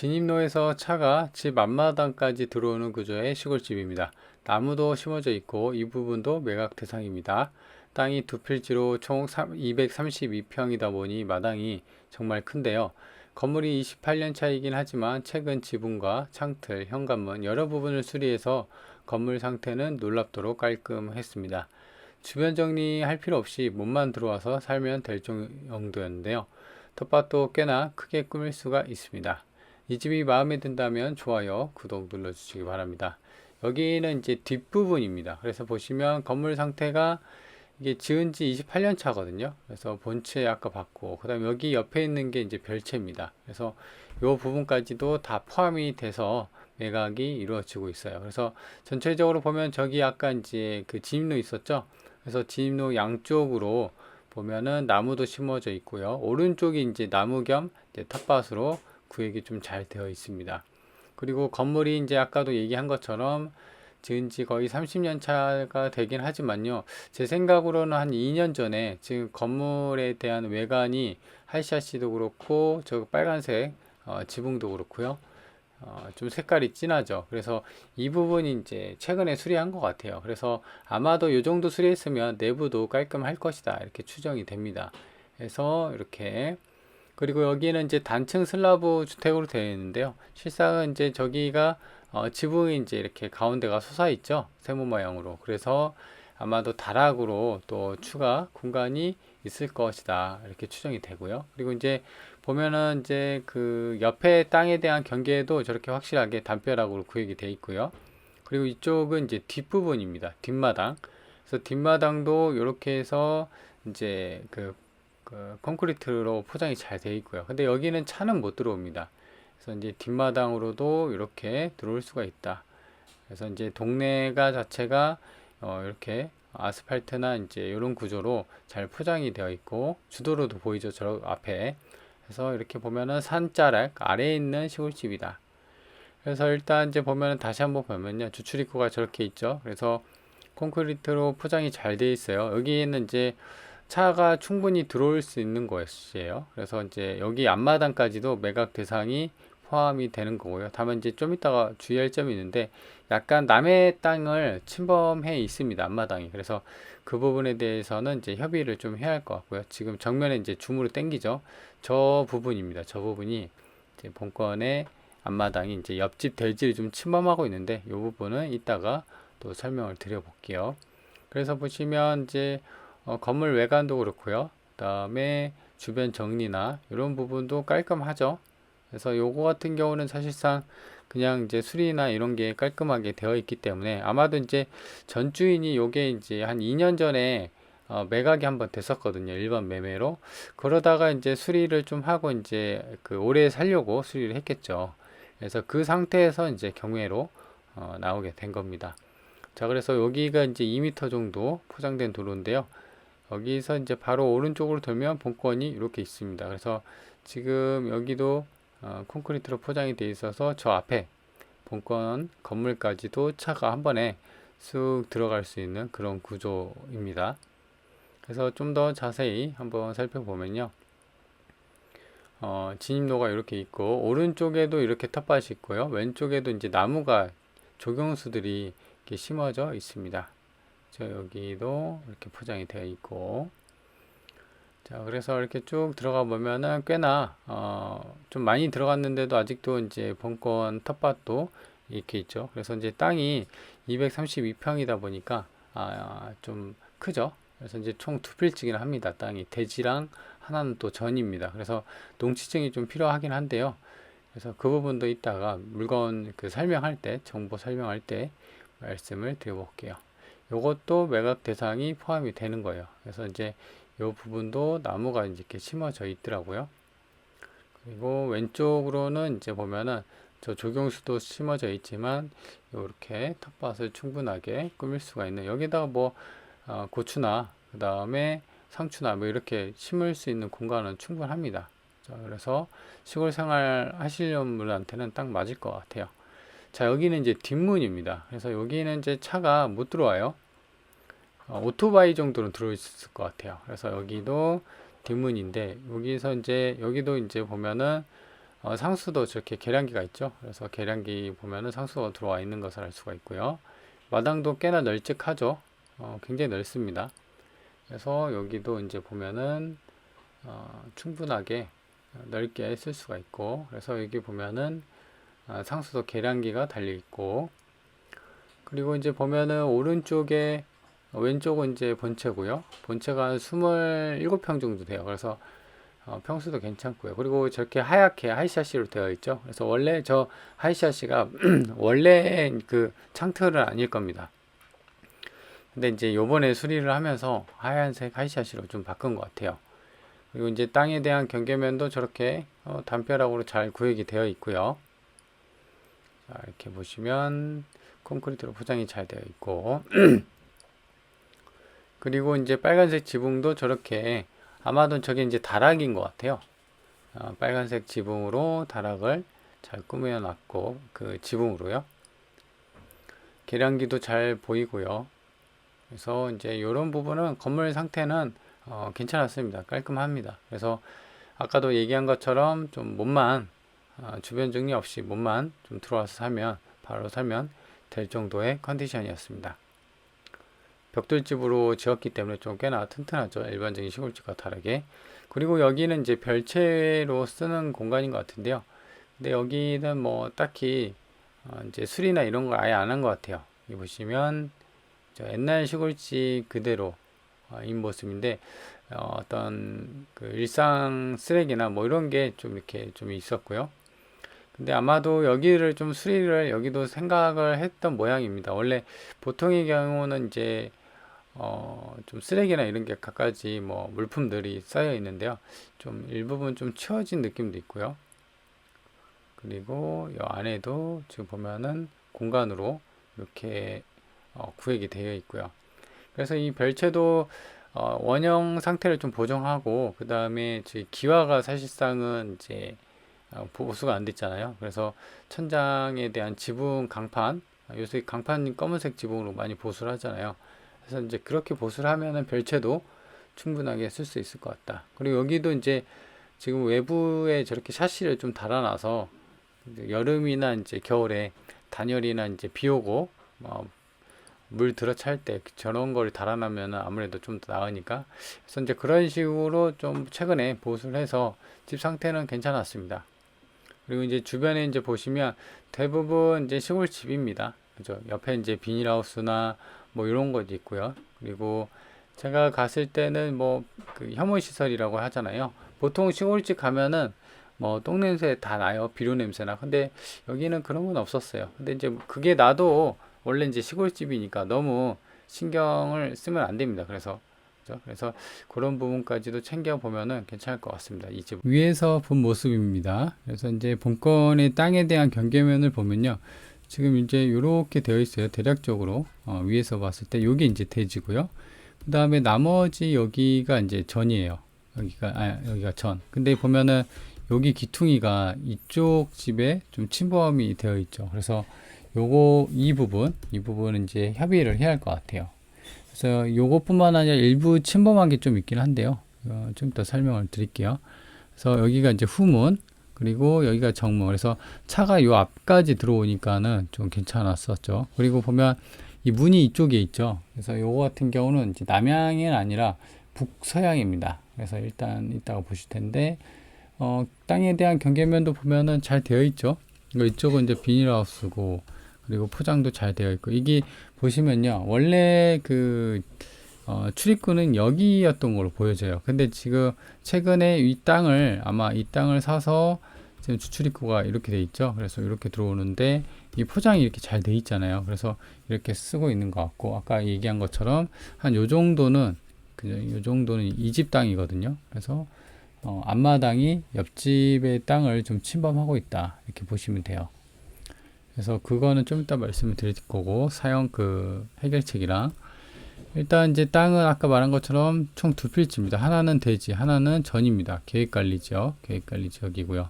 진입로에서 차가 집 앞마당까지 들어오는 구조의 시골집입니다. 나무도 심어져 있고 이 부분도 매각 대상입니다. 땅이 두 필지로 총 232평이다 보니 마당이 정말 큰데요. 건물이 28년 차이긴 하지만 최근 지붕과 창틀, 현관문 여러 부분을 수리해서 건물 상태는 놀랍도록 깔끔했습니다. 주변 정리할 필요 없이 몸만 들어와서 살면 될 정도였는데요. 텃밭도 꽤나 크게 꾸밀 수가 있습니다. 이 집이 마음에 든다면 좋아요, 구독 눌러주시기 바랍니다. 여기는 이제 뒷부분입니다. 그래서 보시면 건물 상태가 이게 지은 지 28년 차거든요. 그래서 본체 아까 봤고, 그 다음에 여기 옆에 있는 게 이제 별채입니다. 그래서 이 부분까지도 다 포함이 돼서 매각이 이루어지고 있어요. 그래서 전체적으로 보면 저기 아까 이제 그 진입로 있었죠? 그래서 진입로 양쪽으로 보면은 나무도 심어져 있고요. 오른쪽이 이제 나무 겸 이제 텃밭으로 구획이 좀 잘 되어 있습니다. 그리고 건물이 이제 아까도 얘기한 것처럼 지은 지 거의 30년 차가 되긴 하지만요. 제 생각으로는 한 2년 전에 지금 건물에 대한 외관이 하이샤시도 그렇고 저 빨간색 어, 지붕도 그렇고요. 어, 좀 색깔이 진하죠. 그래서 이 부분이 이제 최근에 수리한 것 같아요. 그래서 아마도 이 정도 수리했으면 내부도 깔끔할 것이다. 이렇게 추정이 됩니다. 그래서 이렇게 그리고 여기는 이제 단층 슬라브 주택으로 되어 있는데요. 실상은 이제 저기가 어, 지붕이 이제 이렇게 가운데가 솟아 있죠. 세모 모양으로. 그래서 아마도 다락으로 또 추가 공간이 있을 것이다. 이렇게 추정이 되고요. 그리고 이제 보면은 이제 그 옆에 땅에 대한 경계도 저렇게 확실하게 담벼락으로 구획이 되어 있고요. 그리고 이쪽은 이제 뒷부분입니다. 뒷마당. 그래서 뒷마당도 이렇게 해서 이제 그, 그 콘크리트로 포장이 잘 되어 있고요. 근데 여기는 차는 못 들어옵니다. 그래서 이제 뒷마당으로도 이렇게 들어올 수가 있다. 그래서 이제 동네가 자체가 어 이렇게 아스팔트나 이제 이런 구조로 잘 포장이 되어 있고 주도로도 보이죠. 저 앞에. 그래서 이렇게 보면은 산자락 아래에 있는 시골집이다. 그래서 일단 이제 보면은 다시 한번 보면요. 주출 입구가 저렇게 있죠. 그래서 콘크리트로 포장이 잘 되어 있어요. 여기에는 이제 차가 충분히 들어올 수 있는 것이에요. 그래서 이제 여기 앞마당까지도 매각 대상이 포함이 되는 거고요. 다만 이제 좀 이따가 주의할 점이 있는데 약간 남의 땅을 침범해 있습니다. 앞마당이. 그래서 그 부분에 대해서는 이제 협의를 좀 해야 할 것 같고요. 지금 정면에 이제 줌으로 당기죠. 저 부분입니다. 저 부분이 이제 본권의 앞마당이 이제 옆집 대지를 좀 침범하고 있는데 이 부분은 이따가 또 설명을 드려 볼게요. 그래서 보시면 이제 어, 건물 외관도 그렇고요. 그 다음에 주변 정리나 이런 부분도 깔끔하죠. 그래서 요거 같은 경우는 사실상 그냥 이제 수리나 이런 게 깔끔하게 되어 있기 때문에 아마도 이제 전 주인이 요게 이제 한 2년 전에 어, 매각이 한번 됐었거든요. 일반 매매로. 그러다가 이제 수리를 좀 하고 이제 그 오래 살려고 수리를 했겠죠. 그래서 그 상태에서 이제 경매로 어, 나오게 된 겁니다. 자, 그래서 여기가 이제 2m 정도 포장된 도로인데요. 여기서 이제 바로 오른쪽으로 돌면 본권이 이렇게 있습니다. 그래서 지금 여기도 어, 콘크리트로 포장이 되어 있어서 저 앞에 본권 건물까지도 차가 한 번에 쑥 들어갈 수 있는 그런 구조입니다. 그래서 좀 더 자세히 한번 살펴보면요. 어, 진입로가 이렇게 있고 오른쪽에도 이렇게 텃밭이 있고요. 왼쪽에도 이제 나무가 조경수들이 심어져 있습니다. 저 여기도 이렇게 포장이 되어 있고 자, 그래서 이렇게 쭉 들어가 보면은 꽤나 어, 좀 많이 들어갔는데도 아직도 이제 본권 텃밭도 이렇게 있죠. 그래서 이제 땅이 232평이다 보니까 아, 좀 크죠. 그래서 이제 총 두 필지긴 합니다. 땅이 대지랑 하나는 또 전입니다. 그래서 농지증이 좀 필요하긴 한데요. 그래서 그 부분도 이따가 물건 그 설명할 때 정보 설명할 때 말씀을 드려볼게요. 요것도 매각 대상이 포함이 되는 거예요. 그래서 이제 이 부분도 나무가 이렇게 심어져 있더라고요. 그리고 왼쪽으로는 이제 보면은 저 조경수도 심어져 있지만 이렇게 텃밭을 충분하게 꾸밀 수가 있는 여기다가 뭐 어, 고추나 그 다음에 상추나 뭐 이렇게 심을 수 있는 공간은 충분합니다. 자, 그래서 시골 생활 하시려는 분한테는 딱 맞을 것 같아요. 자 여기는 이제 뒷문입니다. 그래서 여기는 이제 차가 못 들어와요. 어, 오토바이 정도는 들어있을 것 같아요. 그래서 여기도 뒷문인데 여기서 이제 여기도 이제 보면은 어, 상수도 저렇게 계량기가 있죠. 그래서 계량기 보면은 상수가 들어와 있는 것을 알 수가 있고요. 마당도 꽤나 널찍하죠. 어, 굉장히 넓습니다. 그래서 여기도 이제 보면은 어, 충분하게 넓게 쓸 수가 있고 그래서 여기 보면은 아, 상수도 계량기가 달려 있고 그리고 이제 보면은 오른쪽에 왼쪽은 이제 본체고요. 본체가 27평 정도 돼요. 그래서 어, 평수도 괜찮고요. 그리고 저렇게 하얗게 하이샤시로 되어 있죠. 그래서 원래 저 하이샤시가 원래 그 창틀은 아닐 겁니다. 근데 이제 요번에 수리를 하면서 하얀색 하이샤시로 좀 바꾼 것 같아요. 그리고 이제 땅에 대한 경계면도 저렇게 어, 담벼락으로 잘 구획이 되어 있고요. 자, 이렇게 보시면 콘크리트로 포장이 잘 되어 있고 그리고 이제 빨간색 지붕도 저렇게 아마도 저게 이제 다락인 것 같아요. 어, 빨간색 지붕으로 다락을 잘 꾸며 놨고 그 지붕으로요. 계량기도 잘 보이고요. 그래서 이제 이런 부분은 건물 상태는 어, 괜찮았습니다. 깔끔합니다. 그래서 아까도 얘기한 것처럼 좀 몸만 어, 주변 정리 없이 몸만 좀 들어와서 살면 바로 살면 될 정도의 컨디션이었습니다. 벽돌집으로 지었기 때문에 좀 꽤나 튼튼하죠. 일반적인 시골집과 다르게. 그리고 여기는 이제 별채로 쓰는 공간인 것 같은데요. 근데 여기는 뭐 딱히 어 이제 수리나 이런 걸 아예 안 한 것 같아요. 여기 보시면 옛날 시골집 그대로 어, 인 모습인데 어, 어떤 그 일상 쓰레기나 뭐 이런 게 좀 이렇게 좀 있었고요. 근데 아마도 여기를 좀 수리를 여기도 생각을 했던 모양입니다. 원래 보통의 경우는 이제 어, 좀 쓰레기나 이런 게 갖가지 뭐 물품들이 쌓여 있는데요. 좀 일부분 좀 치워진 느낌도 있고요. 그리고 이 안에도 지금 보면은 공간으로 이렇게 어, 구획이 되어 있고요. 그래서 이 별채도 어, 원형 상태를 좀 보정하고 그 다음에 기와가 사실상은 이제 어, 보수가 안 됐잖아요. 그래서 천장에 대한 지붕 강판 요새 강판 검은색 지붕으로 많이 보수를 하잖아요. 그래서 이제 그렇게 보수를 하면은 별채도 충분하게 쓸 수 있을 것 같다. 그리고 여기도 이제 지금 외부에 저렇게 샤시를 좀 달아놔서 여름이나 이제 겨울에 단열이나 이제 비 오고 뭐물 들어찰 때 저런 걸 달아나면 아무래도 좀 더 나으니까 그래서 이제 그런 식으로 좀 최근에 보수를 해서 집 상태는 괜찮았습니다. 그리고 이제 주변에 이제 보시면 대부분 이제 시골집입니다. 그죠? 옆에 이제 비닐하우스나 뭐 이런 것도 있고요. 그리고 제가 갔을 때는 뭐 그 혐오 시설이라고 하잖아요. 보통 시골집 가면은 뭐 똥냄새 다 나요. 비료 냄새나. 근데 여기는 그런 건 없었어요. 근데 이제 그게 나도 원래 이제 시골집이니까 너무 신경을 쓰면 안 됩니다. 그래서 그죠? 그래서 그런 부분까지도 챙겨 보면은 괜찮을 것 같습니다. 이집 위에서 본 모습입니다. 그래서 이제 본건의 땅에 대한 경계면을 보면요. 지금 이제 이렇게 되어 있어요. 대략적으로 어, 위에서 봤을 때 여기 이제 대지고요. 그 다음에 나머지 여기가 이제 전이에요. 여기가 아 여기가 전. 근데 보면은 여기 기퉁이가 이쪽 집에 좀 침범이 되어 있죠. 그래서 요거 이 부분 이 부분은 이제 협의를 해야 할 것 같아요. 그래서 요것뿐만 아니라 일부 침범한 게 좀 있긴 한데요. 어, 좀 더 설명을 드릴게요. 그래서 여기가 이제 후문 그리고 여기가 정문 그래서 차가 요 앞까지 들어오니까는 좀 괜찮았었죠. 그리고 보면 이 문이 이쪽에 있죠. 그래서 요거 같은 경우는 이제 남향이 아니라 북서향입니다. 그래서 일단 이따가 보실 텐데 어, 땅에 대한 경계면도 보면은 잘 되어 있죠. 이쪽은 이제 비닐하우스고 그리고 포장도 잘 되어 있고 이게 보시면요 원래 그 어, 출입구는 여기였던 걸로 보여져요. 근데 지금 최근에 이 땅을 아마 이 땅을 사서 지금 주출입구가 이렇게 돼 있죠. 그래서 이렇게 들어오는데 이 포장이 이렇게 잘 돼 있잖아요. 그래서 이렇게 쓰고 있는 것 같고 아까 얘기한 것처럼 한 요 정도는 그냥 요 정도는 이 집 땅이거든요. 그래서 어, 앞마당이 옆집의 땅을 좀 침범하고 있다 이렇게 보시면 돼요. 그래서 그거는 좀 이따 말씀을 드릴 거고 사용 그 해결책이랑 일단 이제 땅은 아까 말한 것처럼 총 두 필지입니다. 하나는 대지, 하나는 전입니다. 계획관리 지역, 계획관리 지역이고요.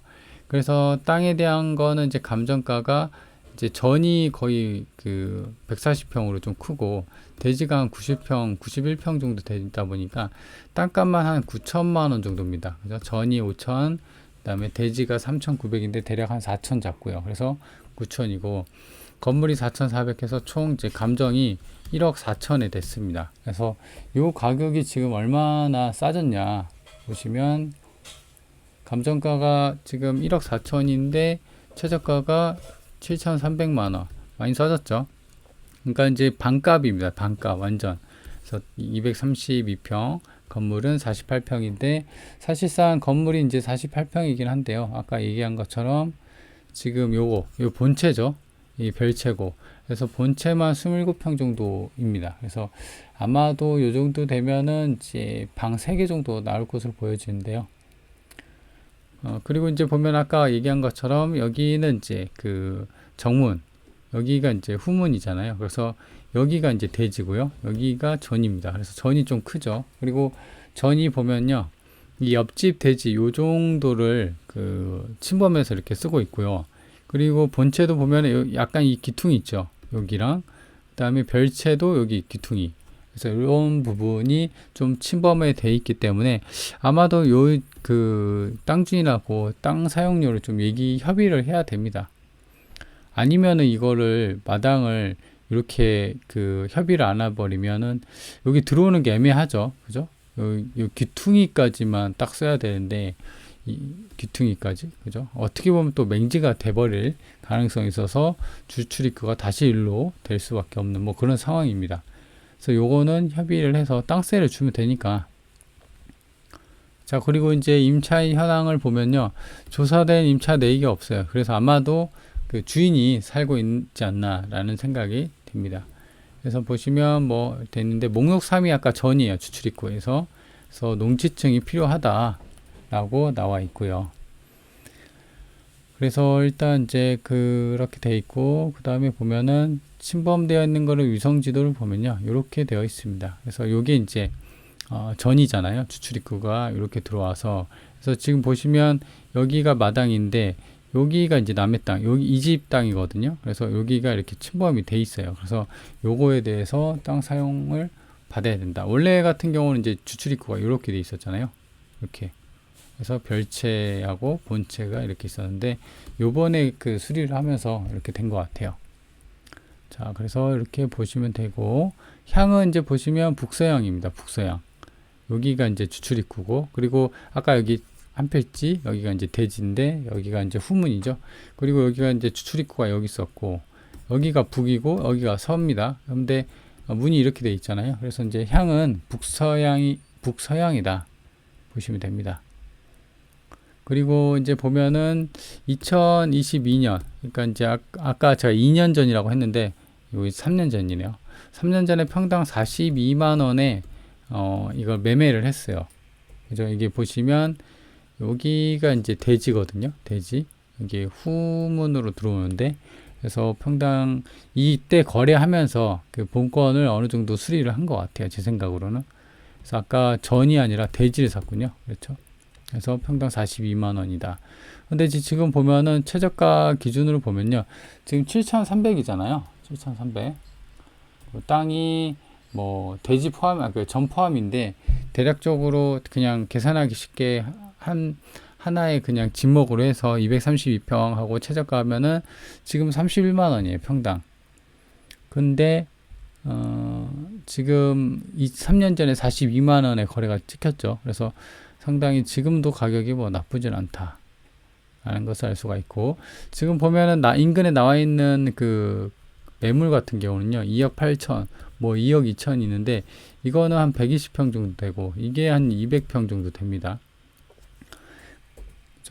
그래서 땅에 대한 거는 이제 감정가가 이제 전이 거의 그 140평으로 좀 크고 대지가 한 90평, 91평 정도 되다 보니까 땅값만 한 9천만 원 정도입니다. 그죠? 전이 5천, 그다음에 대지가 3,900인데 대략 한 4천 잡고요. 그래서 9천이고 건물이 4,400해서 총 이제 감정이 1억 4천에 됐습니다. 그래서 요 가격이 지금 얼마나 싸졌냐 보시면 감정가가 지금 1억 4천인데 최저가가 7,300만 원 많이 싸졌죠. 그러니까 이제 반값입니다. 반값 완전. 그래서 232평 건물은 48평인데 사실상 건물이 이제 48평이긴 한데요. 아까 얘기한 것처럼 지금 요거 요 본체죠. 이 별채고 그래서 본체만 27평 정도입니다. 그래서 아마도 요 정도 되면은 이제 방 3개 정도 나올 것으로 보여지는데요. 어, 그리고 이제 보면 아까 얘기한 것처럼 여기는 이제 그 정문 여기가 이제 후문이잖아요. 그래서 여기가 이제 대지고요. 여기가 전입니다. 그래서 전이 좀 크죠. 그리고 전이 보면요. 이 옆집 대지 요 정도를 그 침범해서 이렇게 쓰고 있고요. 그리고 본체도 보면 약간 이 기퉁이 있죠. 여기랑 그다음에 별채도 여기 기퉁이 그래서 이런 부분이 좀 침범에 돼 있기 때문에 아마도 요 그 땅주인하고 땅 사용료를 좀 얘기 협의를 해야 됩니다. 아니면은 이거를 마당을 이렇게 그 협의를 안 해버리면은 여기 들어오는 게 애매하죠. 그죠? 요, 요 귀퉁이까지만 딱 써야 되는데 이 귀퉁이까지 그죠? 어떻게 보면 또 맹지가 돼버릴 가능성이 있어서 주출입구가 다시 일로 될 수밖에 없는 뭐 그런 상황입니다. 그래서 요거는 협의를 해서 땅세를 주면 되니까 자 그리고 이제 임차 현황을 보면요 조사된 임차 내역이 없어요. 그래서 아마도 그 주인이 살고 있지 않나라는 생각이 듭니다. 그래서 보시면 뭐 됐는데 목록 3이 아까 전이에요 추출입구에서 그래서 농지증이 필요하다라고 나와 있고요. 그래서 일단 이제 그렇게 돼 있고 그 다음에 보면은 침범되어 있는 거를 위성 지도를 보면요 이렇게 되어 있습니다. 그래서 요게 이제 어, 전이잖아요 추출입구가 이렇게 들어와서 그래서 지금 보시면 여기가 마당인데 여기가 이제 남의 땅, 여기 이집 땅이거든요. 그래서 여기가 이렇게 침범이 돼 있어요. 그래서 요거에 대해서 땅 사용을 받아야 된다. 원래 같은 경우는 이제 주출입구가 이렇게 돼 있었잖아요. 이렇게. 그래서 별채하고 본체가 이렇게 있었는데 요번에 그 수리를 하면서 이렇게 된 것 같아요. 자, 그래서 이렇게 보시면 되고 향은 이제 보시면 북서향입니다. 북서향. 여기가 이제 주출입구고 그리고 아까 여기 한 필지 여기가 이제 대지인데 여기가 이제 후문이죠. 그리고 여기가 이제 추출입구가 여기 있었고 여기가 북이고 여기가 서입니다. 그런데 문이 이렇게 돼 있잖아요. 그래서 이제 향은 북서향이 북서향이다 보시면 됩니다. 그리고 이제 보면은 2022년 그러니까 이제 아, 아까 제가 2년 전이라고 했는데 여기 3년 전이네요. 3년 전에 평당 42만 원에 어 이걸 매매를 했어요. 그죠? 이게 보시면 여기가 이제 대지거든요. 대지. 여기 후문으로 들어오는데 그래서 평당 이때 거래하면서 그 본권을 어느 정도 수리를 한 것 같아요. 제 생각으로는. 그래서 아까 전이 아니라 대지를 샀군요. 그렇죠. 그래서 평당 42만 원이다. 근데 지금 보면은 최저가 기준으로 보면요. 지금 7,300이잖아요. 7,300. 땅이 뭐 대지 포함, 아, 그전 포함인데 대략적으로 그냥 계산하기 쉽게 한 하나의 그냥 진목으로 해서 232평 하고 최저가 하면은 지금 31만 원이에요 평당. 근데 어, 지금 3년 전에 42만 원의 거래가 찍혔죠. 그래서 상당히 지금도 가격이 뭐 나쁘진 않다. 라는 것을 알 수가 있고 지금 보면은 나 인근에 나와 있는 그 매물 같은 경우는요 2억 8천 뭐 2억 2천 있는데 이거는 한 120평 정도 되고 이게 한 200평 정도 됩니다.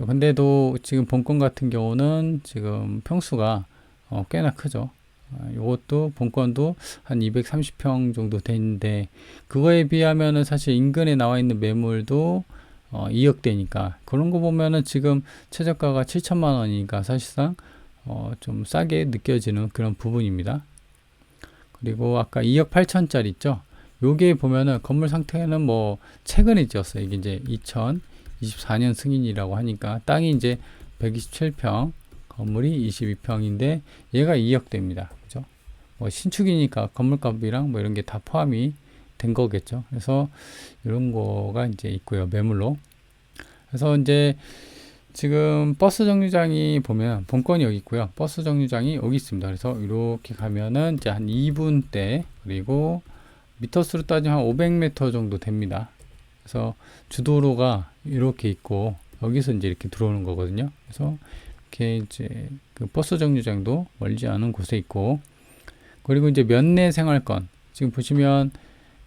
근데도 지금 본권 같은 경우는 지금 평수가 어, 꽤나 크죠. 어, 이것도 본권도 한 230평 정도 되는데 그거에 비하면은 사실 인근에 나와 있는 매물도 어, 2억대니까 그런 거 보면은 지금 최저가가 7천만 원이니까 사실상 어, 좀 싸게 느껴지는 그런 부분입니다. 그리고 아까 2억 8천짜리 있죠. 요게 보면은 건물 상태는 뭐 최근에 지었어요. 이게 이제 2000 24년 승인이라고 하니까 땅이 이제 127평, 건물이 22평인데 얘가 2억대입니다. 그죠? 뭐 신축이니까 건물값이랑 뭐 이런 게 다 포함이 된 거겠죠. 그래서 이런 거가 이제 있고요. 매물로. 그래서 이제 지금 버스 정류장이 보면 본건이 여기 있고요. 버스 정류장이 여기 있습니다. 그래서 이렇게 가면은 이제 한 2분대 그리고 미터수로 따지면 한 500m 정도 됩니다. 그래서 주도로가 이렇게 있고 여기서 이제 이렇게 들어오는 거거든요. 그래서 이렇게 이제 그 버스 정류장도 멀지 않은 곳에 있고 그리고 이제 면내 생활권 지금 보시면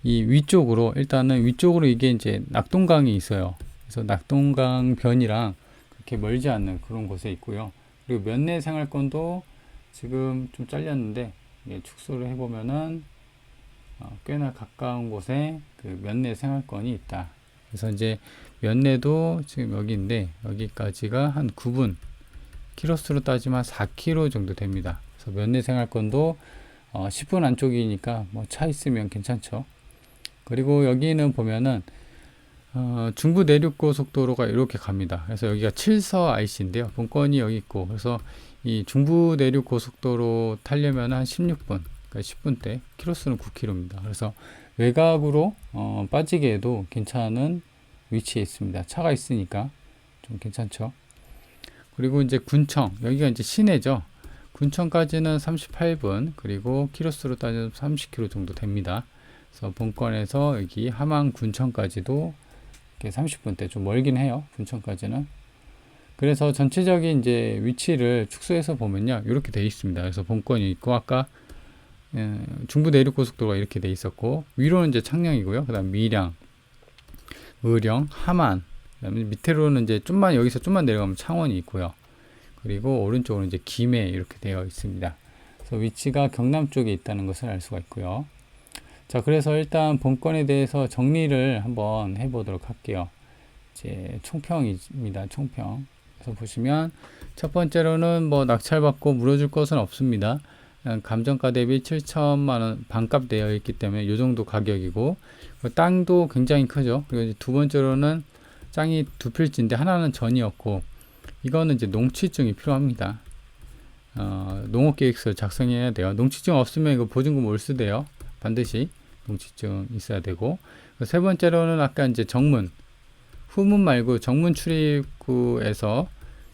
이 위쪽으로 일단은 위쪽으로 이게 이제 낙동강이 있어요. 그래서 낙동강 변이랑 그렇게 멀지 않는 그런 곳에 있고요. 그리고 면내 생활권도 지금 좀 잘렸는데 예, 축소를 해보면은 어, 꽤나 가까운 곳에 그 면내 생활권이 있다. 그래서 이제 면내도 지금 여기인데 여기까지가 한 9분 키로수로 따지면 4km 정도 됩니다. 그래서 면내 생활권도 어, 10분 안쪽이니까 뭐 차 있으면 괜찮죠. 그리고 여기는 보면은 어, 중부 내륙 고속도로가 이렇게 갑니다. 그래서 여기가 7서 IC인데요. 본건이 여기 있고 그래서 이 중부 내륙 고속도로 타려면 한 16분, 그러니까 10분대, 키로수는 9km입니다. 그래서 외곽으로 어, 빠지게 해도 괜찮은 위치에 있습니다. 차가 있으니까 좀 괜찮죠. 그리고 이제 군청, 여기가 이제 시내죠. 군청까지는 38분, 그리고 키로수로 따지면 30km 정도 됩니다. 그래서 본권에서 여기 함안 군청까지도 이렇게 30분대 좀 멀긴 해요. 군청까지는. 그래서 전체적인 이제 위치를 축소해서 보면요. 이렇게 돼 있습니다. 그래서 본권이 있고 아까 예, 중부 내륙 고속도로가 이렇게 돼 있었고 위로는 이제 창녕이고요. 그다음 밀양, 의령, 함안. 그다음에 밑으로는 이제 좀만 여기서 좀만 내려가면 창원이 있고요. 그리고 오른쪽으로 이제 김해 이렇게 되어 있습니다. 그래서 위치가 경남 쪽에 있다는 것을 알 수가 있고요. 자, 그래서 일단 본건에 대해서 정리를 한번 해보도록 할게요. 이제 총평입니다. 총평. 그래서 보시면 첫 번째로는 뭐 낙찰받고 물어줄 것은 없습니다. 감정가 대비 7천만 원 반값 되어 있기 때문에 이 정도 가격이고 그 땅도 굉장히 크죠. 그리고 이제 두 번째로는 땅이 두 필지인데 하나는 전이었고 이거는 이제 농취증이 필요합니다. 어, 농업계획서를 작성해야 돼요. 농취증 없으면 이거 보증금 올수돼요. 반드시 농취증 있어야 되고 그세 번째로는 아까 이제 정문 후문 말고 정문 출입구에서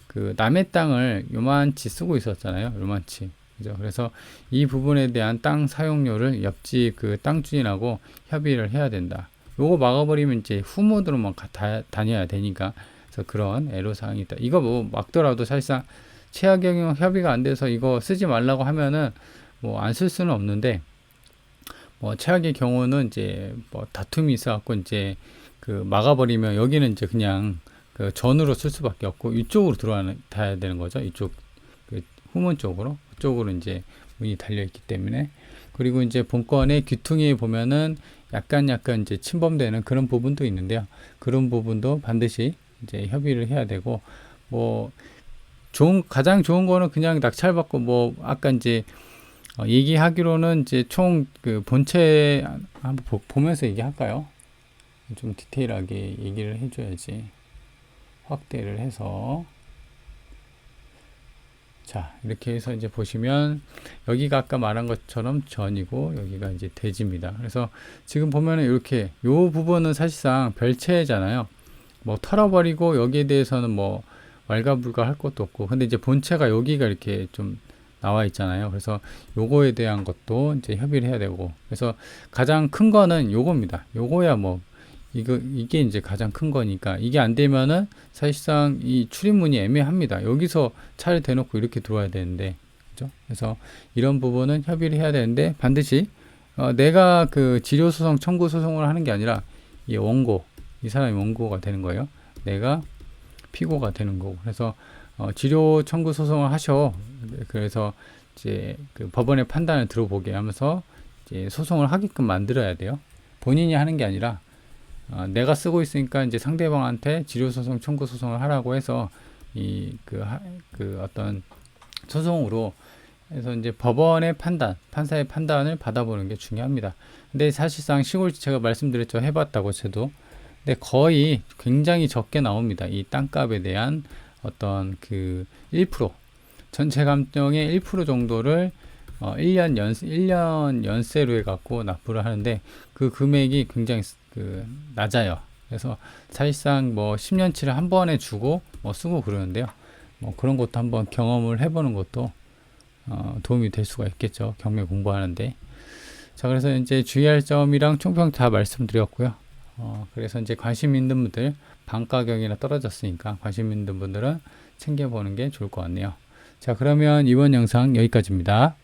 그 남의 땅을 요만치 쓰고 있었잖아요. 요만치. 그죠? 그래서 이 부분에 대한 땅 사용료를 옆집 그 땅 주인하고 협의를 해야 된다. 요거 막아버리면 이제 후문으로만 다, 다녀야 되니까 그래서 그런 애로사항이 있다. 이거 뭐 막더라도 사실상 최하 경영 협의가 안 돼서 이거 쓰지 말라고 하면은 뭐 안 쓸 수는 없는데 뭐 최악의 경우는 이제 뭐 다툼이 있어갖고 이제 그 막아버리면 여기는 이제 그냥 그 전으로 쓸 수밖에 없고 이쪽으로 들어와야 되는 거죠. 이쪽 그 후문 쪽으로 그쪽으로 이제 문이 달려 있기 때문에 그리고 이제 본건의 귀퉁이에 보면은 약간 약간 이제 침범되는 그런 부분도 있는데요. 그런 부분도 반드시 이제 협의를 해야 되고 뭐 좋은 가장 좋은 거는 그냥 낙찰받고 뭐 아까 이제 어, 얘기하기로는 이제 총 그 본체 한번 보, 보면서 얘기할까요? 좀 디테일하게 얘기를 해줘야지 확대를 해서 자 이렇게 해서 이제 보시면 여기가 아까 말한 것처럼 전이고 여기가 이제 대지입니다. 그래서 지금 보면은 이렇게 요 부분은 사실상 별채잖아요. 뭐 털어버리고 여기에 대해서는 뭐 왈가불가 할 것도 없고 근데 이제 본체가 여기가 이렇게 좀 나와 있잖아요. 그래서 요거에 대한 것도 이제 협의를 해야 되고 그래서 가장 큰 거는 요겁니다. 요거야 뭐 이거 이게 이제 가장 큰 거니까 이게 안 되면은 사실상 이 출입문이 애매합니다. 여기서 차를 대놓고 이렇게 들어와야 되는데 그죠? 그래서 이런 부분은 협의를 해야 되는데 반드시 어, 내가 그 지료 소송 청구 소송을 하는 게 아니라 이 원고 이 사람이 원고가 되는 거예요. 내가 피고가 되는 거고 그래서 어, 지료 청구 소송을 하셔. 그래서 이제 그 법원의 판단을 들어보게 하면서 이제 소송을 하게끔 만들어야 돼요. 본인이 하는 게 아니라 어, 내가 쓰고 있으니까 이제 상대방한테 지료 소송 청구 소송을 하라고 해서 이그 그 어떤 소송으로 해서 이제 법원의 판단, 판사의 판단을 받아보는 게 중요합니다. 근데 사실상 시골 제가 말씀드렸죠. 해봤다고 저도. 근데 거의 굉장히 적게 나옵니다. 이 땅값에 대한 어떤 그 1% 전체 감정의 1% 정도를 어 1년 연 1년 연세로 해 갖고 납부를 하는데 그 금액이 굉장히 그 낮아요. 그래서 사실상 뭐 10년치를 한 번에 주고 뭐 쓰고 그러는데요. 뭐 그런 것도 한번 경험을 해보는 것도 어, 도움이 될 수가 있겠죠. 경매 공부하는데. 자, 그래서 이제 주의할 점이랑 총평 다 말씀드렸고요. 어, 그래서 이제 관심 있는 분들 반 가격이나 떨어졌으니까 관심 있는 분들은 챙겨보는 게 좋을 것 같네요. 자, 그러면 이번 영상 여기까지입니다.